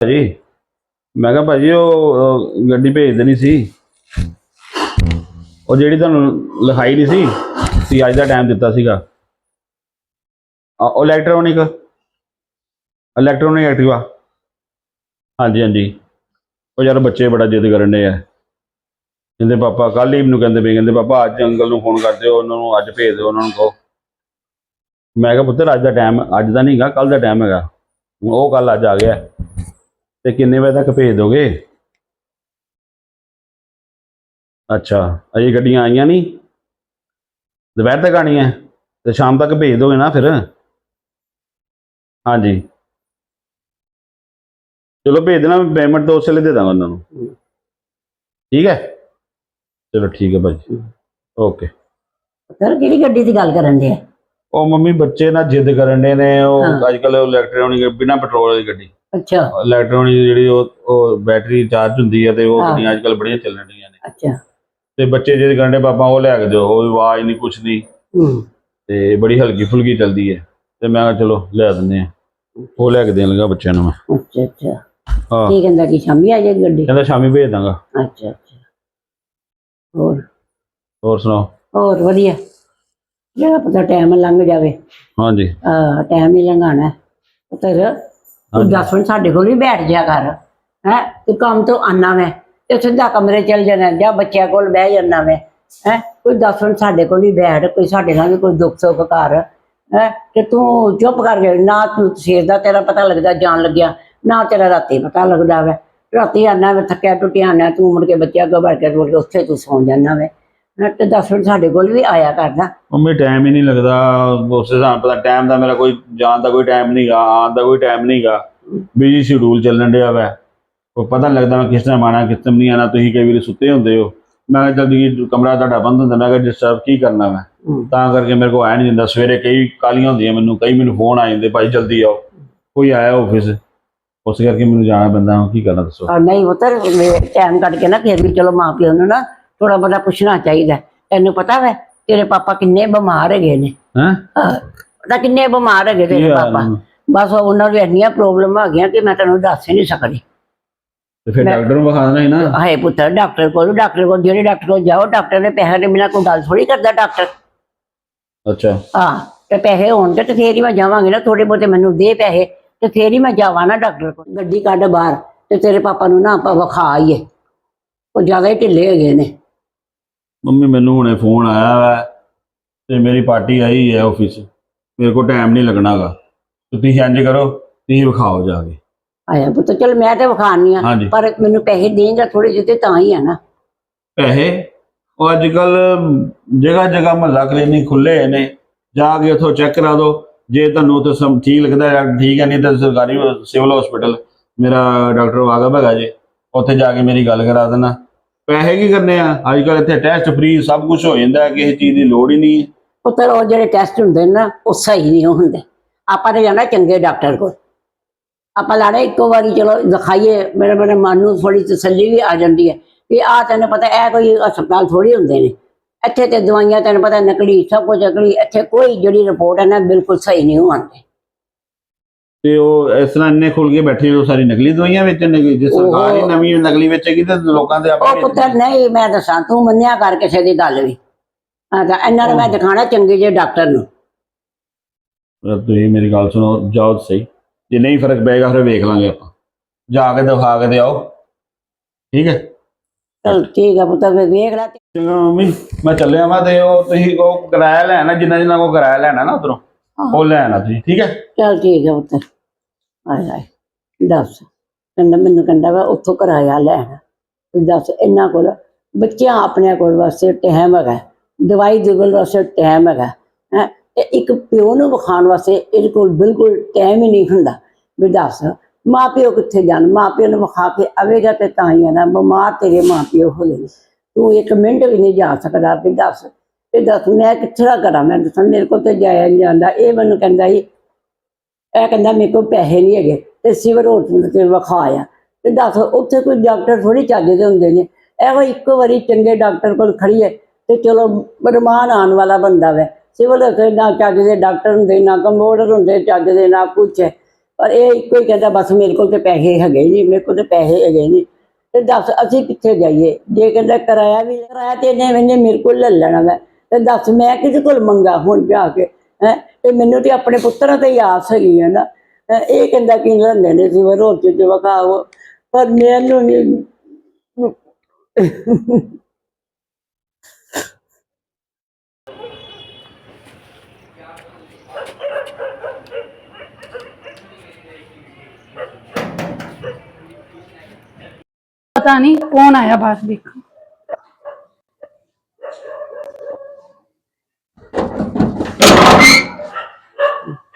ਭਾਜੀ ਮੈਂ ਕਿਹਾ ਭਾਜੀ ਉਹ ਅਹ, ਗੱਡੀ ਭੇਜ ਦੇਣੀ ਸੀ। ਉਹ ਜਿਹੜੀ ਤੁਹਾਨੂੰ ਲਿਖਾਈ ਨਹੀਂ ਸੀ ਸੀ ਅੱਜ ਦਾ ਟਾਈਮ ਦਿੱਤਾ ਸੀਗਾ। ਆ, ਉਹ ਇਲੈਕਟ੍ਰੋਨਿਕ ਇਲੈਕਟ੍ਰੋਨਿਕ ਐਕਟਿਵਾ ਹਾਂਜੀ ਹਾਂਜੀ। ਉਹ ਯਾਰ ਬੱਚੇ ਬੜਾ ਜਿੱਦ ਕਰਨ ਦੇ ਆ। ਕਹਿੰਦੇ ਪਾਪਾ ਕੱਲ ਹੀ ਮੈਨੂੰ ਕਹਿੰਦੇ ਪਏ ਕਹਿੰਦੇ ਪਾਪਾ ਅੱਜ ਅੰਕਲ ਨੂੰ ਫੋਨ ਕਰ ਦਿਓ ਉਹਨਾਂ ਨੂੰ ਅੱਜ ਭੇਜ ਦਿਓ ਉਹਨਾਂ ਨੂੰ ਕਹੋ। ਮੈਂ ਕਿਹਾ ਪੁੱਤਰ ਅੱਜ ਦਾ ਟਾਈਮ ਅੱਜ ਦਾ ਨਹੀਂਗਾ ਕੱਲ ਦਾ ਟਾਈਮ ਹੈਗਾ। ਉਹ ਕੱਲ ਅੱਜ ਆ ਗਿਆ। ਤੇ ਕਿੰਨੇ ਵਜੇ ਤੱਕ ਭੇਜ ਦੋਗੇ? ਅੱਛਾ ਅਜੇ ਗੱਡੀਆਂ ਆਈਆਂ ਨਹੀਂ? ਦੁਪਹਿਰ ਤੱਕ ਆਣੀਆਂ ਤੇ ਸ਼ਾਮ ਤੱਕ ਭੇਜ ਦੋਗੇ ਨਾ ਫਿਰ? ਹਾਂਜੀ। ਚਲੋ ਭੇਜ ਦੇਣਾ ਮੈਂ ਪੇਮੈਂਟ ਤਾਂ ਉਸੇ ਵੇਲੇ ਦੇ ਦਾਂਗਾ ਉਹਨਾਂ ਨੂੰ। ਠੀਕ ਹੈ? ਚਲੋ ਠੀਕ ਹੈ ਭਾਜੀ। ਓਕੇ ਸਰ ਕਿਹੜੀ ਗੱਡੀ ਦੀ ਗੱਲ ਕਰਨ ਦੇ ਉਹ ਮੰਮੀ ਬੱਚੇ ਨਾ ਜਿੱਦ ਕਰਨ ਦੇ ਨੇ ਉਹ। ਅੱਜ ਕੱਲ ਇਲੈਕਟ੍ਰੋਨਿਕ ਬਿਨਾ ਪੈਟਰੋਲ ਵਾਲੀ ਗੱਡੀ। ਅੱਛਾ। ਇਲੈਕਟ੍ਰੋਨਿਕ ਜਿਹੜੀ ਉਹ ਉਹ ਬੈਟਰੀ ਚਾਰਜ ਹੁੰਦੀ ਹੈ ਤੇ ਉਹ ਹਾਂ। ਗੱਡੀਆਂ ਅੱਜ ਕੱਲ ਬੜੀਆਂ ਚੱਲਣ ਡੀਆਂ ਨੇ। ਅੱਛਾ। ਤੇ ਬੱਚੇ ਜਿਹੜੇ ਕਹਿੰਦੇ ਪਾਪਾ ਉਹ ਲੈ ਕੇ ਦਿਓ ਉਹ ਆਵਾਜ਼ ਨਹੀਂ ਕੁਛ ਨਹੀਂ ਹੂੰ। ਤੇ ਬੜੀ ਹਲਕੀ ਫੁਲਕੀ ਚੱਲਦੀ ਹੈ ਤੇ ਮੈਂ ਕਿਹਾ ਚਲੋ ਲੈ ਦਿੰਦੇ ਆ। ਉਹ ਲੈ ਕੇ ਦੇਣ ਲੱਗਾ ਬੱਚਿਆਂ ਨੂੰ ਮੈਂ। ਅੱਛਾ ਅੱਛਾ। ਹਾਂ। ਕੀ ਕਹਿੰਦਾ ਕਿ ਸ਼ਾਮੀ ਆ ਜਾਏਗੀ ਗੱਡੀ? ਕਹਿੰਦਾ ਸ਼ਾਮੀ ਭੇਜ ਦਾਂਗਾ। ਅੱਛਾ ਅੱਛਾ। ਹੋਰ? ਹੋਰ ਸੁਣਾਓ? ਹੋਰ ਵਧੀਆ। ਜਿਹੜਾ ਪਤਾ ਟਾਈਮ ਲੰਘ ਜਾਵੇ। ਹਾਂਜੀ। ਆ ਟਾਈਮ ਹੀ ਲੰਘਾਣਾ ਪੁੱਤਰ ਤੂੰ ਹਾਂਜੀ। ਦਸ ਮਿੰਟ ਸਾਡੇ ਕੋਲ ਹੀ ਬੈਠ ਜਾ ਕਰ ਹੈ? ਤੂੰ ਕੰਮ ਤੋਂ ਆਨਾ ਮੈਂ ਤੇ ਸਿੱਧਾ ਕਮਰੇ ਚਲ ਜਾਣਾ ਜਾਂ ਬੱਚਿਆਂ ਕੋਲ ਬਹਿ ਜਾਣਾ ਮੈਂ ਹੈ? ਕੋਈ ਦਸ ਮਿੰਟ ਸਾਡੇ ਕੋਲ ਹੀ ਬੈਠ ਕੋਈ ਸਾਡੇ ਨਾਲ ਵੀ ਕੋਈ ਦੁੱਖ ਸੁੱਖ ਕਰ ਹੈ? ਤੇ ਤੂੰ ਚੁੱਪ ਕਰ ਗਿਆ ਨਾ ਤੂੰ ਸਵੇਰ ਦਾ ਤੇਰਾ ਪਤਾ ਲੱਗਦਾ ਜਾਣ ਲੱਗਿਆ ਨਾ ਤੇਰਾ ਰਾਤੀ ਪਤਾ ਲੱਗਦਾ ਵੇ। ਰਾਤੀ ਆਨਾ ਮੈਂ ਥੱਕਿਆ ਟੁੱਟਿਆ ਆਨਾ ਤੂੰ ਮੁੜ ਕੇ ਬੱਚਿਆਂ ਕੋਲ ਬੈਠ ਕੇ ਮੁੜ ਕੇ ਉੱਥੇ ਤੂੰ ਸੌਂ ਜਾਣਾ ਵੇ। ਤੇ ਦਸ ਮਿੰਟ ਸਾਡੇ ਕੋਲ ਵੀ ਆਇਆ ਕਰਦਾ ਮੰਮੀ ਟਾਈਮ ਹੀ ਨਹੀਂ ਲੱਗਦਾ। ਉਸ ਹਿਸਾਬ ਪਤਾ ਟਾਈਮ ਦਾ ਮੇਰਾ ਕੋਈ ਜਾਣ ਦਾ ਕੋਈ ਟਾਈਮ ਨਹੀਂਗਾ ਆਉਣ ਦਾ ਕੋਈ ਟਾਈਮ ਨਹੀਂਗਾ ਬਿਜ਼ੀ ਸ਼ਡਿਊਲ ਚੱਲਣ ਡਿਆ ਵਾ। ਕੋਈ ਪਤਾ ਨਹੀਂ ਲੱਗਦਾ ਮੈਂ ਕਿਸ ਟਾਈਮ ਆਣਾ ਕਿਸ ਟਾਈਮ ਨਹੀਂ ਆਣਾ ਤੁਸੀਂ ਕਈ ਵਾਰੀ ਸੁੱਤੇ ਹੁੰਦੇ ਹੋ। ਮੈਂ ਕਿਹਾ ਚੱਲ ਜੀ ਕਮਰਾ ਤੁਹਾਡਾ ਬੰਦ ਹੁੰਦਾ ਮੈਂ ਕਿਹਾ ਡਿਸਟਰਬ ਕੀ ਕਰਨਾ ਮੈਂ। ਤਾਂ ਕਰਕੇ ਮੇਰੇ ਕੋਲ ਆਇਆ ਨਹੀਂ ਜਾਂਦਾ। ਸਵੇਰੇ ਕਈ ਕਾਲੀਆਂ ਹੁੰਦੀਆਂ ਮੈਨੂੰ ਕਈ ਮੈਨੂੰ ਫੋਨ ਆ ਜਾਂਦੇ ਭਾਈ ਜਲਦੀ ਆਓ। ਕੋਈ ਆਇਆ ਆਫਿਸ ਉਸ ਕਰਕੇ ਮੈਨੂੰ ਜਾਣਾ ਪੈਂਦਾ ਕੀ ਕਰਨਾ ਦੱਸੋ? ਨਹੀਂ ਪੁੱਤਰ ਟਾਈਮ ਕੱਢ ਕੇ ਨਾ ਫਿਰ ਵੀ ਚਲੋ ਮਾਂ ਪਿਓ ਨੂੰ ਨਾ ਥੋੜਾ ਬਹੁਤਾ ਪੁੱਛਣਾ ਚਾਹੀਦਾ ਤੈਨੂੰ ਪਤਾ ਵੈ ਤੇਰੇ ਪਾਪਾ ਕਿੰਨੇ ਬਿਮਾਰ ਹੈਗੇ ਨੇ। ਹੈਂ? ਹਾਂ, ਪਤਾ ਕਿੰਨੇ ਬਿਮਾਰ ਹੈਗੇ ਤੇਰੇ ਪਾਪਾ? ਬਸ ਉਹਨਾਂ ਨੂੰ ਇੰਨੀਆਂ ਪ੍ਰੋਬਲਮ ਆ ਗਈਆਂ ਕਿ ਮੈਂ ਤੈਨੂੰ ਦੱਸ ਹੀ ਨਹੀਂ ਸਕਦੀ। ਤੇ ਫਿਰ ਡਾਕਟਰ ਨੂੰ ਵਿਖਾ ਦੇਣਾ ਸੀ ਨਾ? ਹਾਏ ਪੁੱਤਰ ਡਾਕਟਰ ਕੋਲ ਡਾਕਟਰ ਕੋਲ ਜਿਹੜੇ ਡਾਕਟਰ ਕੋਲ ਜਾਓ ਡਾਕਟਰ ਦੇ ਪੈਸੇ ਦੇ ਬਿਨਾਂ ਕੋਈ ਗੱਲ ਥੋੜੀ ਕਰਦਾ ਡਾਕਟਰ। ਅੱਛਾ। ਹਾਂ ਤੇ ਪੈਸੇ ਹੋਣਗੇ ਤੇ ਫੇਰ ਹੀ ਮੈਂ ਜਾਵਾਂਗੀ ਨਾ ਥੋੜੇ ਬਹੁਤੇ ਮੈਨੂੰ ਦੇ ਪੈਸੇ ਤੇ ਫੇਰ ਹੀ ਮੈਂ ਜਾਵਾਂ ਨਾ ਡਾਕਟਰ ਕੋਲ। ਗੱਡੀ ਕੱਢ ਬਾਹਰ ਤੇ ਤੇਰੇ ਪਾਪਾ ਨੂੰ ਨਾ ਆਪਾਂ ਵਿਖਾ ਆਈਏ। ਉਹ ਜ਼ਿਆਦਾ ਹੀ ਢਿੱਲੇ ਹੈਗੇ ਨੇ। ਮੰਮੀ ਮੈਨੂੰ ਹੁਣੇ ਫੋਨ ਆਇਆ ਵਾ ਤੇ ਮੇਰੀ ਪਾਰਟੀ ਆਈ ਹੈ ਆਫਿਸ ਮੇਰੇ ਕੋਲ ਟਾਈਮ ਨਹੀਂ ਲੱਗਣਾਗਾ ਤੇ ਤੁਸੀਂ ਇੰਜ ਕਰੋ ਤੁਸੀਂ ਵਿਖਾਓ ਜਾ ਕੇ। ਆਇਆ ਪੁੱਤ ਚਲ ਮੈਂ ਤੇ ਵਿਖਾਣੀ ਆ ਹਾਂਜੀ। ਪਰ ਮੈਨੂੰ ਪੈਸੇ ਦੇਂਗਾ ਥੋੜੇ ਜਿਹੇ ਤੇ ਤਾਂ ਹੀ ਆ ਨਾ। ਪੈਸੇ? ਉਹ ਅੱਜ ਕੱਲ ਜਗ੍ਹਾ ਜਗ੍ਹਾ ਮਹੱਲਾ ਕਲੀਨਿਕ ਖੁੱਲੇ ਹੋਏ ਨੇ। ਜਾ ਕੇ ਉੱਥੋਂ ਚੈੱਕ ਕਰਾ ਦਿਓ। ਜੇ ਤੁਹਾਨੂੰ ਉੱਥੇ ਸਮ ਠੀਕ ਲੱਗਦਾ ਹੈ ਠੀਕ ਹੈ ਨਹੀਂ ਤਾਂ ਸਰਕਾਰੀ ਸਿਵਲ ਹਸਪੀਟਲ ਮੇਰਾ ਡਾਕਟਰ ਵਾਗਬ ਹੈਗਾ ਜੇ ਉੱਥੇ ਜਾ ਕੇ ਮੇਰੀ ਗੱਲ ਕਰਾ ਦੇਣਾ। ਪੈਸੇ ਕੀ ਕਰਨੇ ਆ? ਅੱਜ ਕੱਲ ਇੱਥੇ ਟੈਸਟ ਫ੍ਰੀ ਸਭ ਕੁਝ ਹੋ ਜਾਂਦਾ ਕਿਸੇ ਚੀਜ਼ ਦੀ ਲੋੜ ਹੀ ਨਹੀਂ ਹੈ। ਪੁੱਤਰ ਉਹ ਜਿਹੜੇ ਟੈਸਟ ਹੁੰਦੇ ਨੇ ਨਾ, ਉਹ ਸਹੀ ਨਹੀਂ ਹੁੰਦੇ। ਆਪਾਂ ਤੇ ਜਾਣਾ ਚੰਗੇ ਡਾਕਟਰ ਕੋਲ। ਆਪਾਂ ਲਾਣਾ ਇੱਕੋ ਵਾਰੀ ਚਲੋ ਦਿਖਾਈਏ, ਮੇਰੇ ਮੇਰੇ ਮਨ ਨੂੰ ਥੋੜੀ ਤਸੱਲੀ ਵੀ ਆ ਜਾਂਦੀ ਹੈ ਵੀ ਆ ਤੈਨੂੰ ਪਤਾ, ਇਹ ਕੋਈ ਹਸਪਤਾਲ ਥੋੜੀ ਹੁੰਦੇ ਨੇ। ਇੱਥੇ ਤੇ ਦਵਾਈਆਂ ਤੈਨੂੰ ਪਤਾ, ਨਕਲੀ ਸਭ ਕੁਝ ਨਕਲੀ, ਇੱਥੇ ਕੋਈ ਜਿਹੜੀ ਰਿਪੋਰਟ ਹੈ ਨਾ, ਬਿਲਕੁਲ ਸਹੀ ਨਹੀਂ ਹੁੰਦੀ ਤੇ ਉਹ ਇਸ ਤਰ੍ਹਾਂ ਇੰਨੇ ਖੁੱਲ ਕੇ ਬੈਠੇ ਉਹ ਸਾਰੀ ਨਕਲੀ ਦਵਾਈਆਂ ਵੇਚਣ ਨੇ ਜੇ ਸਰਕਾਰ ਹੀ ਨਵੀਂ ਨਕਲੀ ਵੇਚੇਗੀ ਤਾਂ ਲੋਕਾਂ ਦੇ ਉਹ ਆਪਣੇ ਪੁੱਤਰ ਨਹੀਂ ਮੈਂ ਦੱਸਾਂ ਤੂੰ ਮੰਨਿਆ ਕਰ ਕਿਸੇ ਦੀ ਗੱਲ ਵੀ। ਹਾਂ ਤਾਂ ਇਹਨਾਂ ਨੂੰ ਮੈਂ ਦਿਖਾਣਾ ਚੰਗੇ ਜਿਹੇ ਡਾਕਟਰ ਨੂੰ। ਤੁਸੀਂ ਮੇਰੀ ਗੱਲ ਸੁਣੋ ਜਾਓ ਤਾਂ ਸਹੀ। ਜੇ ਨਹੀਂ ਫ਼ਰਕ ਪਏਗਾ ਫਿਰ ਵੇਖ ਲਾਂਗੇ ਆਪਾਂ। ਜਾ ਕੇ ਦਿਖਾ ਕੇ ਤੇ ਆਓ। ਠੀਕ ਹੈ? ਚਲ ਠੀਕ ਹੈ ਪੁੱਤਰ ਫਿਰ ਵੇਖ ਲੈ। ਚੰਗਾ ਮੰਮੀ ਮੈਂ ਚੱਲਿਆ ਵਾਂ ਤੇ ਉਹ ਤੁਸੀਂ ਉਹ ਕਿਰਾਇਆ ਲੈਣਾ ਜਿੰਨਾ ਜਿੰਨਾ ਕੋ ਕਿਰਾਇਆ ਲੈਣਾ ਨਾ ਉਧਰੋਂ ਉਹ ਲੈਣਾ ਤੁਸੀਂ ਠੀਕ ਹੈ? ਚਲ ਠੀਕ ਹੈ ਪੁੱਤਰ। ਆਏ ਆਏ ਦੱਸ। ਕਹਿੰਦਾ, ਮੈਨੂੰ ਕਹਿੰਦਾ ਵਾ, ਉੱਥੋਂ ਕਿਰਾਇਆ ਲੈਣ ਤੇ ਦੱਸ, ਇਹਨਾਂ ਕੋਲ, ਬੱਚਿਆਂ ਆਪਣੇ ਕੋਲ ਵਾਸਤੇ ਟਾਈਮ ਹੈਗਾ। ਦਵਾਈ ਦੇਵਲ ਵਾਸਤੇ ਟਾਈਮ ਹੈਗਾ। ਹੈ, ਤੇ ਇੱਕ ਪਿਓ ਨੂੰ ਵਿਖਾਉਣ ਵਾਸਤੇ ਇਹਦੇ ਕੋਲ ਬਿਲਕੁਲ ਟਾਈਮ ਹੀ ਨਹੀਂ ਹੁੰਦਾ। ਵੀ ਦੱਸ ਮਾਂ ਪਿਓ ਕਿੱਥੇ ਜਾਣ? ਮਾਂ ਪਿਓ ਨੂੰ ਵਿਖਾ ਕੇ ਆਵੇਗਾ ਤੇ ਤਾਂ ਹੀ ਹੈ ਬਿਮਾਰ ਤੇਰੇ ਮਾਂ ਪਿਓ ਹੋ ਗਏ ਤੂੰ ਇੱਕ ਮਿੰਟ ਵੀ ਨਹੀਂ ਜਾ ਸਕਦਾ, ਵੀ ਦੱਸ। ਤੇ ਦੱਸ, ਮੈਂ ਕਿੱਥੇ ਦਾ ਕਰਾਂ? ਮੈਂ ਦੱਸਾਂ, ਮੇਰੇ ਕੋਲ ਤੇ ਜਾਇਆ ਨਹੀਂ ਜਾਂਦਾ। ਇਹ ਮੈਨੂੰ ਕਹਿੰਦਾ ਸੀ ਇਹ ਕਹਿੰਦਾ ਮੇਰੇ ਕੋਲ ਪੈਸੇ ਨਹੀਂ ਹੈਗੇ, ਤੇ ਸਿਵਰ ਹੋਟਲ ਤੇ ਵਿਖਾਇਆ ਤੇ ਦੱਸ ਉੱਥੇ ਕੋਈ ਡਾਕਟਰ ਥੋੜੀ ਚੱਜਦੇ ਹੁੰਦੇ ਨੇ। ਇਹੋ ਇੱਕੋ ਵਾਰੀ ਚੰਗੇ ਡਾਕਟਰ ਕੋਲ ਖੜੀਏ ਤੇ ਚਲੋ ਬਰਮਾਨ ਆਉਣ ਵਾਲਾ ਬੰਦਾ ਵੈ। ਸਿਵਲ ਤੇ ਨਾ ਚੱਜ ਦੇ ਡਾਕਟਰ ਹੁੰਦੇ, ਨਾ ਕੰਪਿਊਟਰ ਹੁੰਦੇ, ਚੱਜ ਦੇ, ਨਾ ਕੁਛ ਪਰ ਇਹ ਇੱਕੋ ਹੀ ਕਹਿੰਦਾ, ਬਸ ਮੇਰੇ ਕੋਲ ਤੇ ਪੈਸੇ ਹੈਗੇ ਨਹੀਂ, ਮੇਰੇ ਕੋਲ ਤੇ ਪੈਸੇ ਹੈਗੇ ਨਹੀਂ। ਤੇ ਦੱਸ, ਅਸੀਂ ਕਿੱਥੇ ਜਾਈਏ? ਜੇ ਕਹਿੰਦਾ ਕਿਰਾਇਆ ਵੀ, ਕਿਰਾਇਆ ਤੇ ਇਹਨੇ ਇਹਨੇ ਮੇਰੇ ਕੋਲ ਲੈ ਲੈਣਾ ਵੈ। ਤੇ ਦੱਸ, ਮੈਂ ਕਿਹਦੇ ਕੋਲ ਮੰਗਾ ਹੁਣ ਜਾ ਕੇ, ਹੈ? ਤੇ ਮੈਨੂੰ ਤੇ ਆਪਣੇ ਪੁੱਤਰਾਂ ਤੇ ਹੀ ਆਸ ਹੈਗੀ ਹੈ ਨਾ। ਇਹ ਕਹਿੰਦਾ ਕਿ ਲੈਂਦੇ ਨੇ ਸੀ ਰੋਟੀ ਤੇ ਵਖਾਓ ਪਰ ਮੈਨੂੰ ਨਹੀਂ ਪਤਾ ਨਹੀਂ ਕੌਣ ਆਇਆ ਬਾਹਰ ਦੇਖੋ।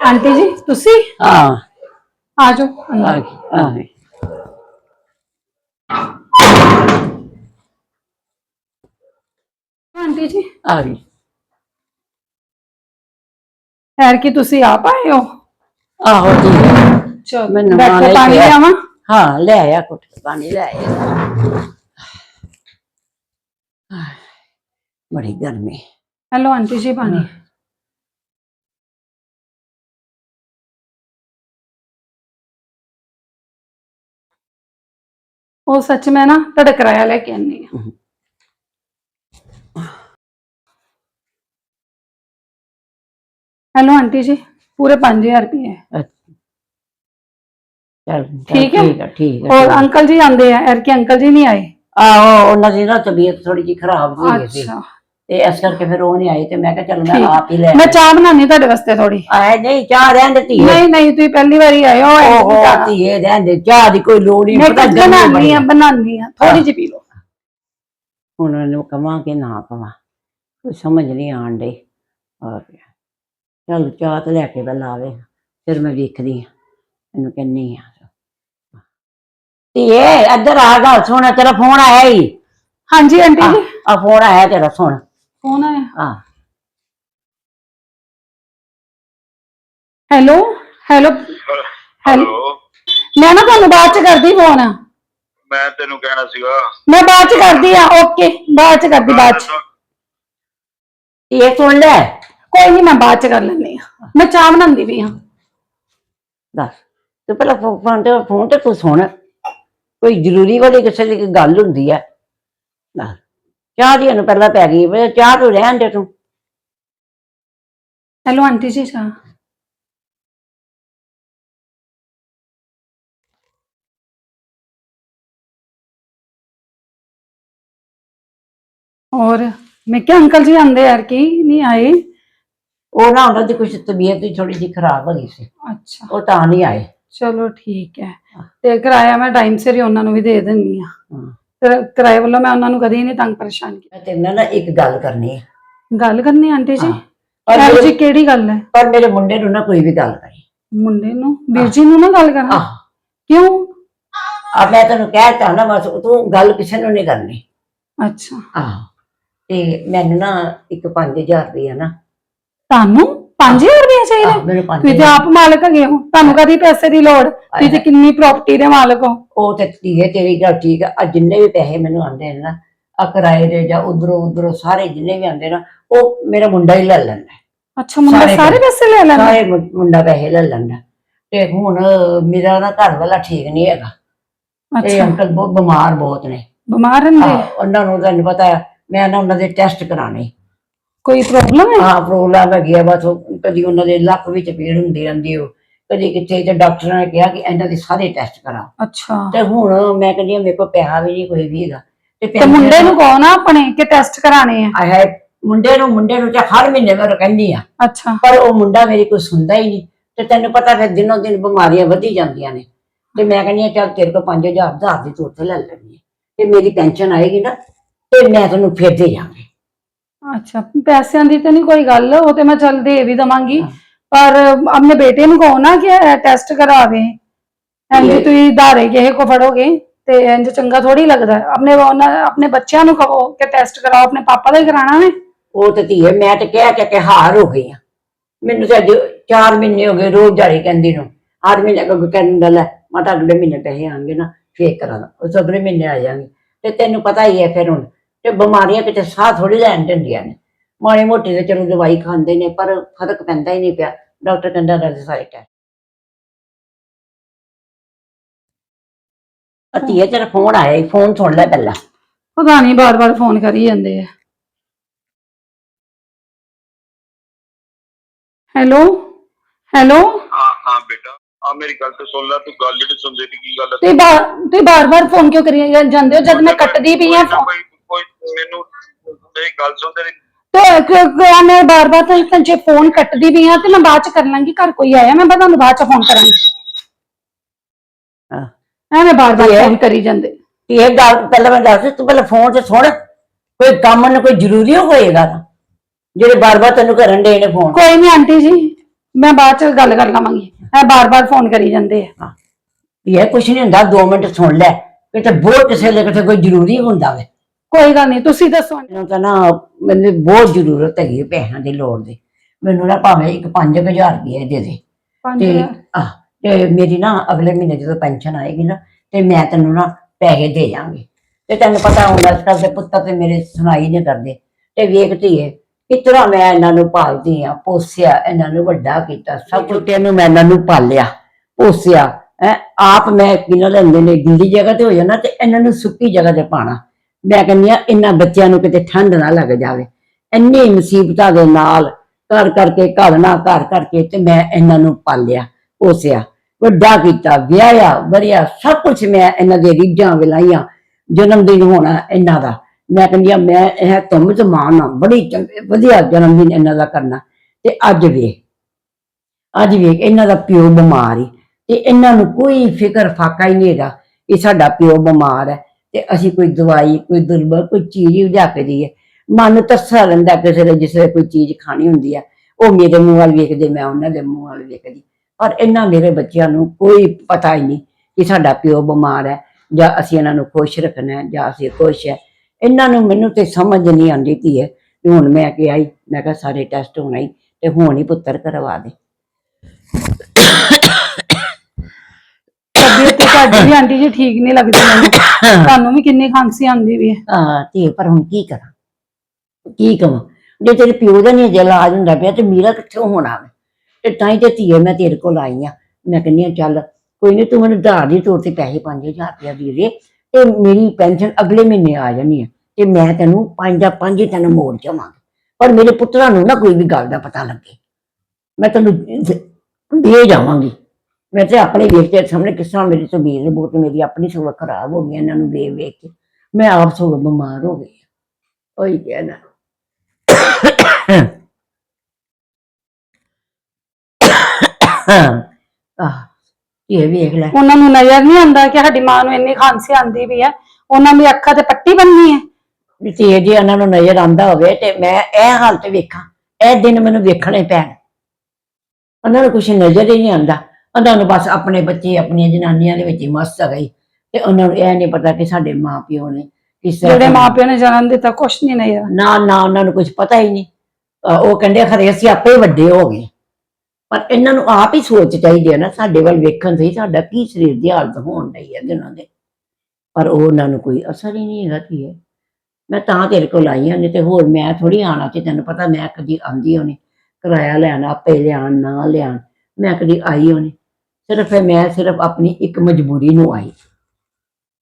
ਆਂਟੀ ਜੀ ਤੁਸੀਂ ਹਾਂ ਆ ਜਾਓ ਅੰਦਰ। ਆ ਗਈ ਆ ਗਈ ਆਂਟੀ ਜੀ ਆ ਗਈ ਖੈਰ ਕੀ ਤੁਸੀਂ ਆ ਪਾਏ ਹੋ ਆਹੋ ਠੀਕ ਹੈ ਚਲੋ ਮੈਨੂੰ ਮਾਂ ਬੈਠੋ ਨੇ ਪਾਣੀ ਕਿਹਾ। ਲਿਆਵਾਂ ਹਾਂ ਲੈ ਆਇਆ ਕੁੱਟ ਕੇ ਪਾਣੀ ਲੈ ਆਇਆ ਬੜੀ ਗਰਮੀ ਹੈਲੋ ਆਂਟੀ ਜੀ ਪਾਣੀ ਉਹ ਸੱਚ ਮੈਂ ਨਾ ਤੁਹਾਡਾ ਕਿਰਾਇਆ ਲੈ ਕੇ ਆਨੀ ਆ ਹੈਲੋ ਆਂਟੀ ਜੀ ਪੂਰੇ 5000 ਰੁਪਏ। ਚੱਲ ਠੀਕ ਹੈ? ਠੀਕ ਹੈ ਠੀਕ ਹੈ ਔਰ। ਅੰਕਲ ਜੀ ਆਂਦੇ ਆ ਐਰ ਕੇ ਅੰਕਲ ਜੀ ਨਹੀਂ ਆਏ ਆਹੋ ਉਹਨਾਂ ਦੀ ਨਾ ਤਬੀਅਤ ਥੋੜੀ ਜਿਹੀ ਖਰਾਬ ਹੋ ਗਈ ਸੀ ਅੱਛਾ ਤੇ ਇਸ ਕਰਕੇ ਫਿਰ ਉਹ ਨਹੀਂ ਆਏ ਤੇ ਮੈਂ ਕਿਹਾ ਚੱਲ ਮੈਂ। ਆਪ ਹੀ ਲੈ ਮੈਂ ਚਾਹ ਬਣਾਉਣੀ ਤੁਹਾਡੇ ਵਾਸਤੇ ਥੋੜੀ ਆਏ ਨਹੀਂ ਚਾਹ ਰਹਿਣ ਦੇ ਧੀਏ ਨਹੀਂ ਨਹੀਂ ਤੁਸੀਂ ਪਹਿਲੀ ਵਾਰੀ ਆਏ ਹੋ ਨਹੀਂ ਚਾਹ। ਧੀਏ ਰਹਿਣ ਦੇ ਚਾਹ ਦੀ ਕੋਈ ਲੋੜ ਨਹੀਂ ਮੈਂ ਪਤਾ ਬਣਾਉਣੀ ਆ ਹੈ। ਬਣਾਉਣੀ ਆ ਥੋੜੀ ਜਿਹੀ ਪੀ ਲਓ। ਹੁਣ ਉਹਨੂੰ ਕਵਾਂ ਕਿ ਨਾ ਕਵਾਂ ਕੋਈ ਸਮਝ ਨਹੀਂ ਆਣ ਡਈ। ਔਰ ਚੱਲ ਚਾਹ ਤੇ ਲੈ ਕੇ ਪਹਿਲਾਂ ਆਵੇ ਫਿਰ ਮੈਂ ਵੇਖਦੀ ਆ ਇਹਨੂੰ ਕਹਿੰਨੀ ਆ ਧੀਏ ਇੱਧਰ ਆ ਗੱਲ ਸੁਣ ਤੇਰਾ ਫੋਨ ਆਇਆ ਹੀ। ਹਾਂਜੀ ਆਂਟੀ ਜੀ। ਆ ਫੋਨ ਆਇਆ ਤੇਰਾ ਸੁਣ। ਕੌਣ ਆਇਆ ਆ ਹੈਲੋ ਹੈਲੋ ਹੈਲੋ ਮੈਂ ਨਾ ਤੁਹਾਨੂੰ ਬਾਅਦ ਚ ਕਰਦੀ ਫੋਨ ਮੈਂ ਤੈਨੂੰ ਕਹਿਣਾ ਸੀਗਾ। ਮੈਂ ਬਾਅਦ ਚ ਕਰਦੀ ਆ ਓਕੇ ਬਾਅਦ ਚ ਕਰਦੀ ਬਾਅਦ ਚ। ਇਹ ਸੁਣ ਲੈ। ਕੋਈ ਨਹੀਂ ਮੈਂ ਬਾਅਦ ਚ ਕਰ ਲੈਂਦੀ ਆ। ਮੈਂ ਚਾਹ ਬਣਾਉਂਦੀ ਵੀ ਆ। ਦੱਸ। ਤੂੰ ਪਹਿਲਾਂ ਫੋਨ ਤੇ ਫੋਨ ਤੇ ਤੂੰ ਸੁਣ। ਕੋਈ ਜ਼ਰੂਰੀ ਵਾਲੀ ਕਿਸੇ ਦੀ ਗੱਲ ਹੁੰਦੀ ਹੈ ਦੱਸ। ਚਾਹ ਦੀ ਉਹਨੂੰ ਪਹਿਲਾਂ ਪੈ ਗਈ ਵੀ ਚਾਹ ਤੂੰ ਰਹਿਣ ਦੇ ਤੂੰ। ਹੈਲੋ ਆਂਟੀ ਜੀ ਚਾਹ। ਔਰ ਮੈਂ ਕਿਹਾ ਅੰਕਲ ਜੀ ਆਂਦੇ ਯਾਰ ਕੀ ਨਹੀਂ ਆਏ? ਉਹ ਨਾ ਉਹਨਾਂ ਦੀ ਕੁਛ ਤਬੀਅਤ ਹੀ ਥੋੜੀ ਜਿਹੀ ਖਰਾਬ ਹੋ ਗਈ ਸੀ। ਅੱਛਾ। ਉਹ ਤਾਂ ਨਹੀਂ ਆਏ। ਚਲੋ ਠੀਕ ਹੈ। ਤੇ ਕਿਰਾਇਆ ਮੈਂ ਟਾਈਮ ਸਿਰ ਉਹਨਾਂ ਨੂੰ ਵੀ ਦੇ ਦਿੰਦੀ ਆ। ਕਿਰਾਏ ਵੱਲੋਂ ਮੈਂ ਉਹਨਾਂ ਨੂੰ ਕਦੀ ਨਹੀਂ ਤੰਗ ਪਰੇਸ਼ਾਨ ਕੀਤਾ। ਮੈਂ ਤੇਰੇ ਨਾਲ ਨਾ ਇੱਕ ਗੱਲ ਕਰਨੀ ਹੈ ਗੱਲ ਕਰਨੀ ਆਂਟੀ ਜੀ? ਪਰ ਇਹੋ ਜੀ ਮੇਰੇ- ਕਿਹੜੀ ਗੱਲ ਹੈ? ਪਰ ਮੇਰੇ ਮੁੰਡੇ ਨੂੰ ਨਾ ਕੋਈ ਵੀ ਗੱਲ ਕਰੀ। ਮੁੰਡੇ ਨੂੰ? ਵੀਰ ਜੀ ਨੂੰ ਨਾ ਗੱਲ ਕਰਾਂ? ਆਹ। ਕਿਉਂ? ਆ ਮੈਂ ਤੈਨੂੰ ਕਹਿ ਤਾ ਨਾ ਬਸ ਤੂੰ ਗੱਲ ਕਿਸੇ ਨੂੰ ਨਹੀਂ ਕਰਨੀ। ਅੱਛਾ। ਆਹ। ਤੇ ਮੈਨੂੰ ਨਾ ਇੱਕ 5000 ਰੁਪਇਆ ਨਾ ਤੁਹਾਨੂੰ? 5000 ਰੁਪਏ ਚਾਹੀਦੇ? ਆਹ, ਮੈਨੂੰ ਤੁਸੀਂ ਤੇ 5000 ਆਪ ਮਾਲਕ ਹੈਗੇ ਹੋ। ਤੁਹਾਨੂੰ ਕਦੀ ਪੈਸੇ ਦੀ ਲੋੜ? ਤੁਸੀਂ ਤੇ ਕਿੰਨੀ ਪ੍ਰਾਪਰਟੀ ਦੇ ਮਾਲਕ ਹੋ? ਉਹ ਤੇ ਧੀਏ ਤੇਰੀ ਗੱਲ ਠੀਕ ਆ। ਆਹ ਜਿੰਨੇ ਵੀ ਪੈਸੇ ਮੈਨੂੰ ਆਉਂਦੇ ਨੇ ਨਾ ਆ ਕਿਰਾਏ ਦੇ ਜਾਂ ਉਧਰੋਂ ਉਧਰੋਂ ਸਾਰੇ ਜਿੰਨੇ ਵੀ ਆਉਂਦੇ ਨਾ ਉਹ ਮੇਰਾ ਮੁੰਡਾ ਹੀ ਲੈ ਲੈਂਦਾ। ਅੱਛਾ ਮੁੰਡਾ ਸਾਰੇ ਸਾਰੇ ਪੈਸੇ ਲੈ ਲੈਂਦਾ? ਸਾਰੇ ਮੁੰ- ਮੁੰਡਾ ਪੈਸੇ ਲੈ ਲੈਂਦਾ। ਤੇ ਹੁਣ ਮੇਰਾ ਨਾ ਘਰ ਵਾਲਾ ਠੀਕ ਨਹੀਂ ਹੈਗਾ। ਤੇ ਅੱਛਾ। ਅੰਕਲ ਬਹੁਤ ਬਿਮਾਰ ਬਹੁਤ ਨੇ। ਬਿਮਾਰ ਰਹਿੰਦੇ? ਆਹ, ਉਹਨਾਂ ਨੂੰ ਤੁਹਾਨੂੰ ਪਤਾ ਮੈਂ ਨਾ ਉਹਨਾਂ ਦੇ ਟੈਸਟ ਕਰਾਣੇ ਕੋਈ ਪ੍ਰੋਬਲਮ ਹੈ? ਹਾਂ ਪ੍ਰੋਬਲਮ ਹੈਗੀ ਆ ਬਸ ਉਹ ਕਦੀ ਉਹਨਾਂ ਦੇ ਲੱਕ ਵਿੱਚ ਪੀੜ ਹੁੰਦੀ ਰਹਿੰਦੀ ਉਹ ਕਦੀ ਕਿਤੇ ਤੇ ਡਾਕਟਰਾਂ ਨੇ ਕਿਹਾ ਕਿ ਇਹਨਾਂ ਦੇ ਸਾਰੇ ਟੈਸਟ ਕਰਾਓ। ਅੱਛਾ। ਤੇ ਹੁਣ ਮੈਂ ਕਹਿੰਦੀ ਹਾਂ ਮੇਰੇ ਕੋਲ ਪੈਸਾ ਵੀ ਨਹੀਂ ਕੋਈ ਵੀ ਹੈਗਾ। ਤੇ ਮੁੰਡੇ ਨੂੰ ਕਹੋ ਨਾ ਆਪਣੇ ਕਿ ਟੈਸਟ ਕਰਾਣੇ ਆ? ਆਏ ਹਾਏ ਮੁੰਡੇ ਨੂੰ ਮੁੰਡੇ ਨੂੰ ਤੇ ਹਰ ਮਹੀਨੇ ਮੈਂ ਕਹਿੰਦੀ ਆ ਅੱਛਾ। ਪਰ ਉਹ ਮੁੰਡਾ ਮੇਰੀ ਕੋਈ ਸੁਣਦਾ ਹੀ ਨਹੀਂ ਤੇ ਤੈਨੂੰ ਪਤਾ ਫਿਰ ਦਿਨੋਂ ਦਿਨ ਬਿਮਾਰੀਆਂ ਵਧੀ ਜਾਂਦੀਆਂ ਨੇ। ਤੇ ਮੈਂ ਕਹਿੰਦੀ ਆ ਚੱਲ ਤੇਰੇ ਕੋਲ 5000 ਹਜ਼ਾਰ ਦੀ ਤੂੰ ਉੱਥੇ ਲੈ ਲੈਣੀ ਤੇ ਮੇਰੀ ਪੈਨਸ਼ਨ ਆਏਗੀ ਨਾ ਤੇ ਮੈਂ ਤੈਨੂੰ ਫਿਰ ਦੇ ਜਾਵਾਂਗੀ ਅੱਛਾ। ਪੈਸਿਆਂ ਦੀ ਤਾਂ ਨਹੀਂ ਕੋਈ ਗੱਲ ਉਹ ਤੇ ਮੈਂ ਚੱਲ ਦੇ ਵੀ ਦਵਾਂਗੀ। ਹਾਂ। ਪਰ ਆਪਣੇ ਬੇਟੇ ਨੂੰ ਕਹੋ ਨਾ ਕਿ ਟੈਸਟ ਕਰਾਵੇ। ਇਹ- ਤੁਸੀਂ ਧਾਰੇ ਕਿਸੇ ਕੋ ਫੜੋਗੇ ਤੇ ਇੰਜ ਚੰਗਾ ਥੋੜੀ ਲੱਗਦਾ। ਹੈ। ਆਪਣੇ ਉਹਨਾਂ ਆਪਣੇ ਬੱਚਿਆਂ ਨੂੰ ਕਹੋ ਕਿ ਟੈਸਟ ਕਰਾਓ ਆਪਣੇ ਪਾਪਾ ਦਾ ਹੀ ਕਰਾਣਾ ਨੇ ਉਹ ਤੇ ਧੀਏ ਮੈਂ ਤੇ ਕਹਿ ਕਹਿ ਕੇ ਹਾਰ ਹੋ ਗਈ ਆ। ਮੈਨੂੰ ਤੇ ਅੱਜ 4 ਮਹੀਨੇ ਹੋ ਗਏ ਰੋਜ਼ ਜਾਰੀ ਕਹਿੰਦੀ ਨੂੰ। ਹਰ ਮਹੀਨੇ ਕੋ ਕਹਿੰਦਾ ਲੈ ਮਾਤਾ ਅਗਲੇ ਮਹੀਨੇ ਪੈਸੇ ਆਣਗੇ ਨਾ ਫੇਰ ਕਰਾਂਗਾ। ਉਸ ਅਗਲੇ ਮਹੀਨੇ ਆ ਜਾਣਗੇ। ਤੇ ਤੈਨੂੰ ਪਤਾ ਹੀ ਹੈ ਫਿਰ ਹੁਣ ਤੇ ਬਿਮਾਰੀਆਂ ਕਿਤੇ ਸਾਹ ਥੋੜੀ ਲੈਣ ਦਿੰਦੀਆਂ ਨੇ। ਮਾੜੀ ਮੋਟੀ ਤੇ ਚਲੋ ਦਵਾਈ ਖਾਂਦੇ ਨੇ ਪਰ ਫ਼ਰਕ ਪੈਂਦਾ ਹੀ ਨਹੀਂ ਪਿਆ। ਡਾਕਟਰ ਕਹਿੰਦਾ ਦਾ ਸਾਰੇ ਟੈਸਟ ਧੀਏ ਤੇਰਾ ਫੋਨ ਆਇਆ ਫੋਨ ਸੁਣ ਲੈ ਪਹਿਲਾਂ। ਪਤਾ ਨਹੀਂ ਬਾਰ-ਬਾਰ ਫੋਨ ਕਰੀ ਜਾਂਦੇ ਆ। ਹੈਲੋ? ਹੈਲੋ? ਹਾਂ ਹਾਂ ਬੇਟਾ। ਆ ਮੇਰੀ ਗੱਲ ਤੇ ਸੁਣ ਲੈ ਤੂੰ ਗੱਲ ਹੀ ਨਹੀਂ ਸੁਣਦੀ ਕੀ ਗੱਲ ਹੈ ਤੇ ਬਾਰ ਤੇ ਬਾਰ-ਬਾਰ ਫੋਨ ਕਿਉਂ ਕਰੀ ਜਾਂ- ਜਾਂਦੇ ਹੋ? ਜਦ ਮੈਂ ਕੱਟਦੀ ਪਈ ਆ ਕੋਈ ਨਾ ਕੋਈ ਕੋਈ ਮੈਨੂੰ ਮੇਰੀ ਗੱਲ ਸੁਣ ਤੇਰੀ। ਤੇ ਕ- ਕ- ਮੈਂ ਬਾਰ-ਬਾਰ ਤਾਂ ਤਾਂ ਜੇ ਫੋਨ ਕੱਟਦੀ ਪਈ ਆ ਤੇ ਮੈਂ ਬਾਅਦ ਚ ਕਰ ਲਾਂਗੀ ਘਰ ਕੋਈ ਆਇਆ ਮੈਂ ਤੁਹਾਨੂੰ ਬਾਅਦ ਚ ਫੋਨ ਕਰਾਂਗੀ। ਹਾਂ। ਐਵੇਂ ਬਾਰ-ਬਾਰ ਤੇ ਇਹ- ਫੋਨ ਕਰੀ ਜਾਂਦੇ। ਧੀਏ ਗੱਲ ਪਹਿਲਾਂ ਮੈਂ ਦੱਸ ਤੂੰ ਪਹਿਲਾਂ ਫੋਨ ਤੇ ਸੁਣ। ਕੋਈ ਕੰਮ ਨਾ ਕੋਈ ਜ਼ਰੂਰੀ ਹੋਏਗਾ ਜਿਹੜੇ ਬਾਰ-ਬਾਰ ਤੈਨੂੰ ਕਰਨ ਦੇ ਨੇ ਫੋਨ ਕੋਈ ਨਹੀਂ ਆਂਟੀ ਜੀ ਮੈਂ ਬਾਅਦ ਚ ਗੱਲ ਕਰ ਲਵਾਂਗੀ। ਐ ਬਾਰ-ਬਾਰ ਫੋਨ ਕਰੀ ਜਾਂਦੇ ਆ। ਇਹ ਕੁਛ ਨਹੀਂ ਹੁੰਦਾ 2 ਮਿੰਟ ਸੁਣ ਲੈ। ਕਿਤੇ ਬਹੁਤ ਕਿਸੇ ਲਈ ਕਿਤੇ ਕੋਈ ਜ਼ਰੂਰੀ ਹੁੰਦਾ ਵੇ। ਕੋਈ ਗੱਲ ਨਹੀਂ ਤੁਸੀਂ ਦੱਸੋ ਮੈਨੂੰ ਤਾਂ ਨਾ ਮੈਨੂੰ ਬਹੁਤ ਜ਼ਰੂਰਤ ਹੈਗੀ ਹੈ ਪੈਸਿਆਂ ਦੀ ਲੋੜ ਦੀ। ਮੈਨੂੰ ਨਾ ਭਾਵੇਂ ਇੱਕ 5000 ਰੁਪਏ ਦੇ ਦੇ। ਪੰਜ ਤੇ ਹਜ਼ਾਰ। ਆ ਤੇ ਮੇਰੀ ਨਾ ਅਗਲੇ ਮਹੀਨੇ ਜਦੋਂ ਪੈਨਸ਼ਨ ਆਏਗੀ ਨਾ ਤੇ ਮੈਂ ਤੈਨੂੰ ਨਾ ਪੈਸੇ ਦੇ ਜਾਵਾਂਗੀ ਤੇ ਤੈਨੂੰ ਪਤਾ ਹੁੰਦਾ ਅੱਜ ਕੱਲ੍ਹ ਦੇ ਪੁੱਤਰ ਤੇ ਮੇਰੇ ਸੁਣਾਈ ਨਹੀਂ ਕਰਦੇ। ਤੇ ਵੇਖਦੀ ਏ ਕਿਸ ਤਰ੍ਹਾਂ ਮੈਂ ਇਹਨਾਂ ਨੂੰ ਪਾਲਦੀ ਆ ਪੋਸਿਆ ਇਹਨਾਂ ਨੂੰ ਵੱਡਾ ਕੀਤਾ ਸਭ ਕੁਝ ਤੈਨੂੰ ਮੈਂ ਇਹਨਾਂ ਨੂੰ ਪਾਲਿਆ ਪੋਸਿਆ ਹੈ ਆਪ ਮੈਂ ਕਿਨਾਂ ਲੈਂਦੇ ਨੇ ਗਿੱਲੀ ਜਗ੍ਹਾ ਤੇ ਹੋ ਜਾਣਾ ਤੇ ਇਹਨਾਂ ਨੂੰ ਸੁੱਕੀ ਜਗ੍ਹਾ ਤੇ ਪਾਣਾ ਮੈਂ ਕਹਿੰਦੀ ਆ ਇਹਨਾਂ ਬੱਚਿਆਂ ਨੂੰ ਕਿਤੇ ਠੰਡ ਨਾ ਲੱਗ ਜਾਵੇ। ਇੰਨੀ ਮੁਸੀਬਤਾਂ ਦੇ ਨਾਲ ਘਰ ਕਰਕੇ ਘਰ ਨਾ ਘਰ ਕਰਕੇ ਤੇ ਮੈਂ ਇਹਨਾਂ ਨੂੰ ਪਾਲਿਆ, ਪੋਸਿਆ, ਵੱਡਾ ਕੀਤਾ, ਵਿਆਹਿਆ, ਵਰਿਆ, ਸਭ ਕੁਝ ਮੈਂ ਇਹਨਾਂ ਦੇ ਰੀਝਾਂ ਵਿਲਾਈਆਂ, ਜਨਮ ਦਿਨ ਹੋਣਾ ਇਹਨਾਂ ਦਾ। ਮੈਂ ਕਹਿੰਦੀ ਆ ਮੈਂ ਇਹ ਤੁਮ ਜ਼ਮਾਨ ਆ ਬੜੀ ਚੰਗੇ, ਵਧੀਆ ਜਨਮ ਦਿਨ ਇਹਨਾਂ ਦਾ ਕਰਨਾ। ਤੇ ਅੱਜ ਵੇਖ ਅੱਜ ਵੇਖ, ਇਹਨਾਂ ਦਾ ਪਿਓ ਬਿਮਾਰ ਹੀ ਤੇ ਇਹਨਾਂ ਨੂੰ ਕੋਈ ਫਿਕਰ ਫਾਕਾ ਹੀ ਨਹੀਂ ਹੈਗਾ ਕਿ ਸਾਡਾ ਪਿਓ ਬਿਮਾਰ ਹੈ। ਤੇ ਅਸੀਂ ਕੋਈ ਦਵਾਈ, ਕੋਈ ਦੁਰਬਲ, ਕੋਈ ਚੀਜ਼ ਹੀ ਲਿਆ ਕੇ ਦਈਏ। ਮਨ ਨੂੰ ਤਰਸਾ ਲੈਂਦਾ ਕਿਸੇ ਦੇ ਜਿਸ ਕੋਈ ਚੀਜ਼ ਖਾਣੀ ਹੁੰਦੀ ਹੈ ਉਹ ਮੇਰੇ ਮੂੰਹ ਵੱਲ ਵੇਖਦੇ, ਮੈਂ ਉਹਨਾਂ ਦੇ ਮੂੰਹ ਵੱਲ ਵੇਖਦੀ। ਪਰ ਇਹਨਾਂ ਮੇਰੇ ਬੱਚਿਆਂ ਨੂੰ ਕੋਈ ਪਤਾ ਹੀ ਨਹੀਂ ਕਿ ਸਾਡਾ ਪਿਓ ਬਿਮਾਰ ਹੈ, ਜਾਂ ਅਸੀਂ ਇਹਨਾਂ ਨੂੰ ਖੁਸ਼ ਰੱਖਣਾ ਹੈ, ਜਾਂ ਅਸੀਂ ਖੁਸ਼ ਹੈ। ਇਹਨਾਂ ਨੂੰ ਮੈਨੂੰ ਤੇ ਸਮਝ ਨਹੀਂ ਆਉਂਦੀ ਧੀਏ ਤੇ ਹੁਣ ਮੈਂ ਕਿ ਆਈ ਮੈਂ ਕਿਹਾ ਸਾਰੇ ਟੈਸਟ ਹੋਣਾ ਹੀ ਤੇ ਹੁਣ ਹੀ ਪੁੱਤਰ ਕਰਵਾ ਦੇ। ਤੇ ਤੁਹਾਡੀ ਵੀ ਆਂਟੀ ਜੀ ਠੀਕ ਨਹੀਂ ਲੱਗਦੀ ਮੈਨੂੰ। ਤੁਹਾਨੂੰ ਵੀ ਕਿੰਨੀ ਖਾਂਸੀ ਆਉਂਦੀ ਵੀ ਹੈ। ਹਾਂ ਧੀਏ ਪਰ ਹੁਣ ਕੀ ਕਰਾਂ? ਕੀ ਕਵਾਂ? ਜੇ ਤੇਰੇ ਪਿਓ ਦਾ ਨਹੀਂ ਜੇ ਇਲਾਜ ਹੁੰਦਾ ਪਿਆ ਤੇ ਮੇਰਾ ਕਿੱਥੋਂ ਹੋਣਾ ਵੇ? ਤੇ ਤਾਂ ਹੀ ਤੇ ਧੀਏ ਮੈਂ ਤੇਰੇ ਕੋਲ ਆਈ ਆ। ਮੈਂ ਕਹਿੰਦੀ ਆ ਚੱਲ ਕੋਈ ਨਹੀਂ ਤੂੰ ਮੈਨੂੰ ਉਧਾਰ ਦੀ ਤੌਰ ਤੇ ਪੈਸੇ 5000 ਰੁਪਇਆ ਦੇ ਦੇ ਤੇ ਮੇਰੀ ਪੈਨਸ਼ਨ ਅਗਲੇ ਮਹੀਨੇ ਆ ਜਾਣੀ ਹੈ ਤੇ ਮੈਂ ਤੈਨੂੰ ਪੰਜ ਦਾ ਪੰਜ ਹੀ ਤੈਨੂੰ ਮੋੜ ਜਾਵਾਂਗੀ। ਪਰ ਮੇਰੇ ਪੁੱਤਰਾਂ ਨੂੰ ਨਾ ਕੋਈ ਵੀ ਗੱਲ ਦਾ ਪਤਾ ਲੱਗੇ। ਮੈਂ ਤੈਨੂੰ ਦੇ ਜਾਵਾਂਗੀ। ਮੈਂ ਤੇ ਆਪਣੇ ਵੇਖ ਕੇ ਸਾਹਮਣੇ ਕਿਸ ਤਰ੍ਹਾਂ ਮੇਰੀ ਤਬੀਅਤ ਬਹੁਤ ਮੇਰੀ ਆਪਣੀ ਸੁਬਹ ਖਰਾਬ ਹੋ ਗਈ ਇਹਨਾਂ ਨੂੰ ਵੇਖ ਵੇਖ ਕੇ। ਮੈਂ ਆਪ ਸਗੋਂ ਬਿਮਾਰ ਹੋ ਗਈ ਉਹੀ ਕਹਿਣਾ ਆਹ ਇਹ ਵੇਖ ਲੈ। ਉਹਨਾਂ ਨੂੰ ਨਜ਼ਰ ਨਹੀਂ ਆਉਂਦਾ ਕਿ ਸਾਡੀ ਮਾਂ ਨੂੰ ਇੰਨੀ ਖਾਂਸੀ ਆਉਂਦੀ ਵੀ ਹੈ ਉਹਨਾਂ ਦੀ ਅੱਖਾਂ ਤੇ ਪੱਟੀ ਬੰਨੀ ਹੈ ਵੀ ਤੇ ਜੇ ਉਹਨਾਂ ਨੂੰ ਨਜ਼ਰ ਆਂਦਾ ਹੋਵੇ ਤੇ ਮੈਂ ਇਹ ਹਾਲਤ ਵੇਖਾਂ। ਇਹ ਦਿਨ ਮੈਨੂੰ ਵੇਖਣੇ ਪੈਣ। ਉਹਨਾਂ ਨੂੰ ਕੁਛ ਨਜ਼ਰ ਹੀ ਨਹੀਂ ਆਂਦਾ ਉਹਨਾਂ ਨੂੰ ਬਸ ਆਪਣੇ ਬੱਚੇ ਆਪਣੀਆਂ ਜਨਾਨੀਆਂ ਦੇ ਵਿੱਚ ਹੀ ਮਸਤ ਗਈ। ਤੇ ਉਹਨਾਂ ਨੂੰ ਇਹ ਨਹੀਂ ਪਤਾ ਕਿ ਸਾਡੇ ਮਾਪਿਓ ਨੇ ਕਿਸ ਤਰ੍ਹਾਂ ਜਿਹੜੇ ਮਾਪਿਆਂ ਨੇ ਜਨਮ ਦਿੱਤਾ ਕੁਛ ਨਹੀਂ ਨਜ਼ਰ ਨਾ ਨਾ ਉਹਨਾਂ ਨੂੰ ਕੁਝ ਪਤਾ ਹੀ ਨਹੀਂ ਅਹ ਉਹ ਕਹਿੰਦੇ ਖਰੇ ਅਸੀਂ ਆਪੇ ਵੱਡੇ ਹੋ ਗਏ। ਪਰ ਇਹਨਾਂ ਨੂੰ ਆਪ ਹੀ ਸੋਚ ਚਾਹੀਦੀ ਹੈ ਨਾ ਸਾਡੇ ਵੱਲ ਵੇਖਣ ਤੇ ਹੀ ਸਾਡਾ ਕੀ ਸਰੀਰ ਦੀ ਹਾਲਤ ਹੋਣ ਰਹੀ ਹੈ ਦਿਨਾਂ ਦੇ। ਪਰ ਉਹ ਉਹਨਾਂ ਨੂੰ ਕੋਈ ਅਸਰ ਹੀ ਨਹੀਂ ਹੈਗਾ ਧੀਏ। ਮੈਂ ਤਾਂ ਤੇਰੇ ਕੋਲ ਆਈ ਹਾਂ ਨਹੀਂ ਤੇ ਹੋਰ ਮੈਂ ਥੋੜੀ ਆਣਾ ਤੇ ਤੈਨੂੰ ਪਤਾ ਮੈਂ ਕਦੀ ਆਂਦੀ ਹੋਣੀ। ਕਿਰਾਇਆ ਲੈਣ ਆਪੇ ਲਿਆਣ ਨਾ ਲਿਆਣ ਮੈਂ ਕਦੀ ਆਈ ਹੋਣੀ। ਸਿਰਫ ਇਹ ਮੈਂ ਸਿਰਫ ਆਪਣੀ ਇੱਕ ਮਜਬੂਰੀ ਨੂੰ ਆਈ।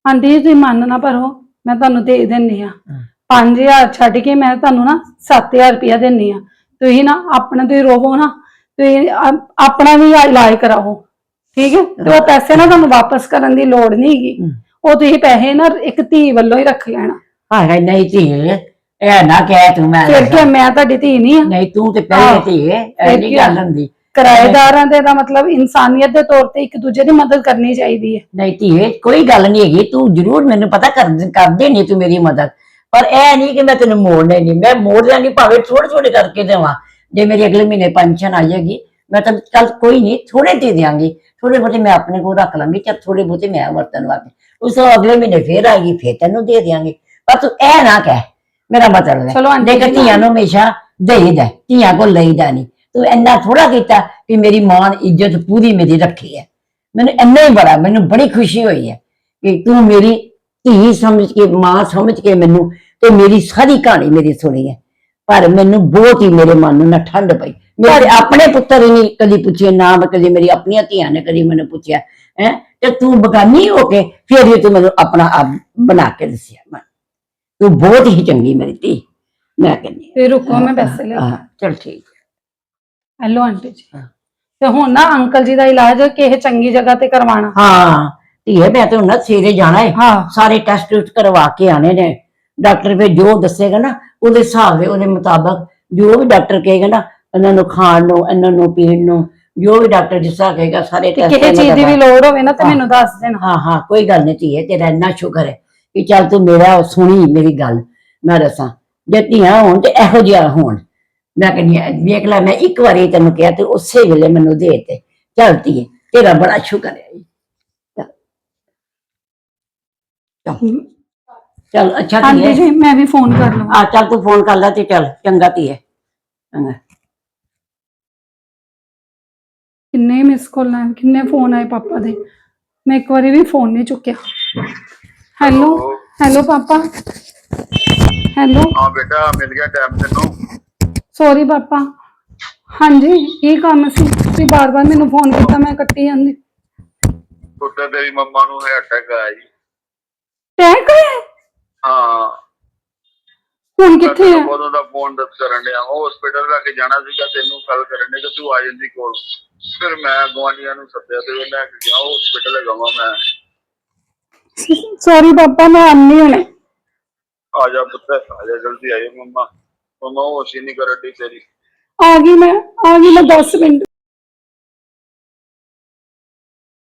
ਆਂਟੀ ਜੀ ਤੁਸੀਂ ਮੰਨ ਨਾ ਭਰੋ ਮੈਂ ਤੁਹਾਨੂੰ ਦੇ ਦਿੰਨੀ ਆ। ਹਾਂ। 5000 ਛੱਡ ਕੇ ਮੈਂ ਤੁਹਾਨੂੰ ਨਾ 7000 ਰੁਪਇਆ ਦਿੰਨੀ ਆ। ਤੁਸੀਂ ਨਾ ਆਪਣਾ ਤੁਸੀਂ ਰੋਵੋ ਨਾ ਤੁਸੀਂ ਆ- ਆਪਣਾ ਵੀ ਇਲਾਜ ਕਰਾਓ। ਠੀਕ ਹੈ? ਤੇ ਉਹ ਪੈਸੇ ਨਾ ਤੁਹਾਨੂੰ ਵਾਪਸ ਕਰਨ ਦੀ ਲੋੜ ਨਹੀਂ ਹੈਗੀ। ਹਮ। ਉਹ ਤੁਸੀਂ ਪੈਸੇ ਨਾ ਇੱਕ ਧੀ ਵੱਲੋਂ ਹੀ ਰੱਖ ਲੈਣਾ। ਹਾਂ ਨਹੀਂ ਧੀਏ ਇਹ ਨਾ ਕਹਿ ਤੂੰ ਮੈਂ ਫਿਰ ਕਿ ਮੈਂ ਤੁਹਾਡੀ ਧੀ ਨਹੀਂ ਆ। ਨਹੀਂ ਤੂੰ ਤੇ ਪਹਿਲੇ ਆਹ, ਧੀਏ ਇਹ ਨਹੀਂ ਗੱਲ ਹੁੰਦੀ। ਕਿਰਾਏਦਾਰਾਂ ਦੇ ਦਾ ਮਤਲਬ ਇਨਸਾਨੀਅਤ ਦੇ ਤੌਰ ਤੇ ਇੱਕ ਦੂਜੇ ਦੀ ਮਦਦ ਕਰਨੀ ਚਾਹੀਦੀ ਹੈ। ਨਹੀਂ ਧੀਏ ਕੋਈ ਗੱਲ ਨਹੀਂ ਹੈਗੀ ਤੂੰ ਜ਼ਰੂਰ ਮੈਨੂੰ ਪਤਾ ਕਰ ਕਰਦੇ ਨਹੀਂ ਤੂੰ ਮੇਰੀ ਮਦਦ। ਪਰ ਇਹ ਨਹੀਂ ਕਿ ਮੈਂ ਤੈਨੂੰ ਮੋੜਨਾ ਨਹੀਂ ਮੈਂ ਮੋੜ ਲਾਂਗੀ ਭਾਵੇਂ ਥੋੜੇ ਥੋੜੇ ਕਰਕੇ ਦੇਵਾਂ ਜੇ ਮੇਰੀ ਅਗਲੇ ਮਹੀਨੇ ਪੈਨਸ਼ਨ ਆ ਜਾਏਗੀ ਮੈਂ ਤਾਂ ਚੱਲ ਕੋਈ ਨਹੀਂ ਥੋੜੇ ਦੇ ਦਿਆਂਗੀ ਥੋੜੇ ਬਹੁਤੇ ਮੈਂ ਆਪਣੇ ਕੋਲ ਰੱਖ ਲਾਂਗੀ ਚੱਲ ਥੋੜੇ ਬਹੁਤੇ ਮੈਂ ਵਰਤਨ ਵਾਸਤੇ ਉਸ ਤੋਂ ਅਗਲੇ ਮਹੀਨੇ ਫੇਰ ਆਏਗੀ ਫੇਰ ਤੈਨੂੰ ਦੇ ਦਿਆਂਗੇ। ਪਰ ਤੂੰ ਇਹ ਨਾ ਕਹਿ ਮੇਰਾ ਮਤਲਬ ਚਲੋ ਹੈ ਦੇਖ ਜੀ, ਧੀਆਂ ਨੂੰ ਹਮੇਸ਼ਾ ਦੇਈਦਾ ਧੀਆਂ ਕੋਲ ਲਈਦਾ ਨਹੀਂ। ਤੂੰ ਇੰਨਾ ਥੋੜਾ ਕੀਤਾ ਕਿ ਮੇਰੀ ਮਾਂ ਨੇ ਇੱਜ਼ਤ ਪੂਰੀ ਮੇਰੀ ਰੱਖੀ ਹੈ। ਮੈਨੂੰ ਇੰਨਾ ਹੀ ਬੜਾ ਮੈਨੂੰ ਬੜੀ ਖੁਸ਼ੀ ਹੋਈ ਹੈ ਕਿ ਤੂੰ ਮੇਰੀ ਧੀ ਸਮਝ ਕੇ ਮਾਂ ਸਮਝ ਕੇ ਮੈਨੂੰ ਤੇ ਮੇਰੀ ਸਾਰੀ ਕਹਾਣੀ ਮੇਰੀ ਸੁਣੀ ਹੈ। ਪਰ ਮੈਨੂੰ ਬਹੁਤ ਹੀ ਮੇਰੇ ਮਨ ਨੂੰ ਨਾ ਠੰਡ ਪਈ। ਮੇਰੇ ਆਪਣੇ ਪੁੱਤਰ ਨਹੀਂ ਕਦੀ ਪੁੱਛੇ ਨਾ ਕਦੀ ਮੇਰੀ ਆਪਣੀਆਂ ਧੀਆਂ ਨੇ ਕਦੀ ਮੈਨੂੰ ਪੁੱਛਿਆ ਹੈ। ਤੇ ਤੂੰ ਬਗਾਨੀ ਹੋ ਕੇ ਫਿਰ ਹੀ ਤੂੰ ਮੈਨੂੰ ਆਪਣਾ ਆਪ ਬਣਾ ਕੇ ਦੱਸਿਆ। ਮੈਂ ਤੂੰ ਬਹੁਤ ਹੀ ਚੰਗੀ ਮੇਰੀ ਧੀ। ਮੈਂ ਕਹਿੰਦੀ ਤੇ ਰੁਕੋ ਮੈਂ ਪੈਸੇ ਲੈ ਹਾਂ ਚਲ ਠੀਕ। ਹੈਲੋ ਆਂਟੀ ਜੀ। ਹਾਂ। ਤੇ ਹੁਣ ਨਾ ਅੰਕਲ ਜੀ ਦਾ ਇਲਾਜ ਕਿਸੇ ਚੰਗੀ ਜਗ੍ਹਾ ਤੇ ਕਰਵਾਉਣਾ? ਹਾਂ ਧੀਏ ਮੈਂ ਤਾਂ ਹੁਣ ਨਾ ਸਵੇਰੇ ਜਾਣਾ ਹੈ ਹਾਂ। ਸਾਰੇ ਟੈਸਟ ਟੂਸਟ ਕਰਵਾ ਕੇ ਆਣੇ ਨੇ। ਡਾਕਟਰ ਵੀ ਜੋ ਦੱਸੇਗਾ ਨਾ ਉਹਦੇ ਹਿਸਾਬ ਦੇ ਉਹਦੇ ਮੁਤਾਬਕ ਜੋ ਵੀ ਡਾਕਟਰ ਕਹੇਗਾ ਨਾ ਇਹਨਾਂ ਨੂੰ ਖਾਣ ਨੂੰ ਇਹਨਾਂ ਨੂੰ ਪੀਣ ਨੂੰ ਜੋ ਵੀ ਡਾਕਟਰ ਜਿਸ ਕਹੇਗਾ ਸਾਰੇ ਤੇ ਟੈਸਟ ਕਿਸੇ ਚੀਜ਼ ਦੀ ਵੀ ਲੋੜ ਹੋਵੇ ਨਾ ਤੇ ਹਾਂ। ਮੈਨੂੰ ਦੱਸ ਦੇਣਾ। ਹਾਂ ਹਾਂ ਕੋਈ ਗੱਲ ਨਹੀਂ ਧੀਏ ਤੇਰਾ ਇੰਨਾ ਸ਼ੁਕਰ ਹੈ ਕਿ ਚੱਲ ਤੂੰ ਮੇਰਾ ਸੁਣੀ ਮੇਰੀ ਗੱਲ। ਮੈਂ ਦੱਸਾਂ ਜੇ ਧੀਆਂ ਹੋਣ ਤੇ ਇਹੋ ਜਿਹਾ ਹੋਣ। ਮੈਂ ਕਹਿੰਦੀ ਹਾਂ, ਵੇਖ ਲੈ ਮੈਂ ਇੱਕ ਵਾਰੀ ਤੈਨੂੰ ਕਿਹਾ ਤੇ ਉਸੇ ਵੇਲੇ ਮੈਨੂੰ ਦੇ ਤੇ ਚੱਲ ਧੀਏ ਤੇਰਾ ਬੜਾ ਸ਼ੁਕਰ ਹੈ ਚੱਲ। ਚੱਲ। ਅੱਛਾ ਆਂਟੀ ਧੀਏ ਜੀ ਮੈਂ ਵੀ ਫੋਨ ਕਰ ਲਵਾਂ। ਆ ਚੱਲ ਤੂੰ ਫੋਨ ਕਰ ਲੈ ਤੇ ਚੱਲ ਚੰਗਾ ਧੀਏ। ਚੰਗਾ। ਕਿੰਨੇ ਮਿਸ ਕਾਲ ਆਏ ਕਿੰਨੇ ਫੋਨ ਆਏ ਪਾਪਾ ਦੇ। ਮੈਂ ਇੱਕ ਵਾਰੀ ਵੀ ਫੋਨ ਨਹੀਂ ਚੁੱਕਿਆ। ਹੈਲੋ ਹੈਲੋ ਪਾਪਾ। ਹੈਲੋ ਹਾਂ ਬੇਟਾ ਮਿਲ ਗਿਆ ਟਾਈਮ ਤੈਨੂੰ। ਸੌਰੀ ਪਾਪਾ। ਹਾਂਜੀ ਕੀ ਕੰਮ ਸੀ? ਤੁਸੀਂ ਬਾਰ-ਬਾਰ ਮੈਨੂੰ ਫੋਨ ਕੀਤਾ ਮੈਂ ਕੱਟੀ ਜਾਂਦੀ। ਪੁੱਤਰ ਤੇਰੀ ਮੰਮਾ ਨੂੰ ਹੈ ਅਟੈਕ ਆਇਆ ਜੀ। ਟੈਕ ਹਾਂ। ਹੁਣ ਕਿੱਥੇ ਹੈ ਉਦੋਂ ਦਾ ਫੋਨ ਦੱਸ ਕਰਨ ਡਿਆ। ਉਹ ਹਸਪੀਟਲ ਲੈ ਕੇ ਜਾਣਾ ਸੀਗਾ ਤੈਨੂੰ ਕੱਲ ਕਰਨ ਦੇ ਕਿ ਤੂੰ ਆ ਜਾਂਦੀ ਕੋਲ। ਫਿਰ ਮੈਂ ਗਵਾਂਢੀਆਂ ਨੂੰ ਸੱਦਿਆ ਤੇ ਉਹ ਲੈ ਕੇ ਗਿਆ ਉਹ ਹਸਪੀਟਲ ਲੈ ਗਵਾ ਮੈਂ। ਸੌਰੀ ਪਾਪਾ ਮੈਂ ਆਨੀ ਹੁਣੇ। ਆ ਜਾ ਪੁੱਤਰ ਆ ਜਾ ਜਲਦੀ ਆਇਓ ਮੰਮਾ। ਮੰਮਾ ਉਹ ਸੀ ਨਹੀਂ ਕਰਦੀ ਤੇਰੀ ਆ ਗਈ ਮੈਂ ਆ ਗਈ ਮੈਂ 10 ਮਿੰਟ।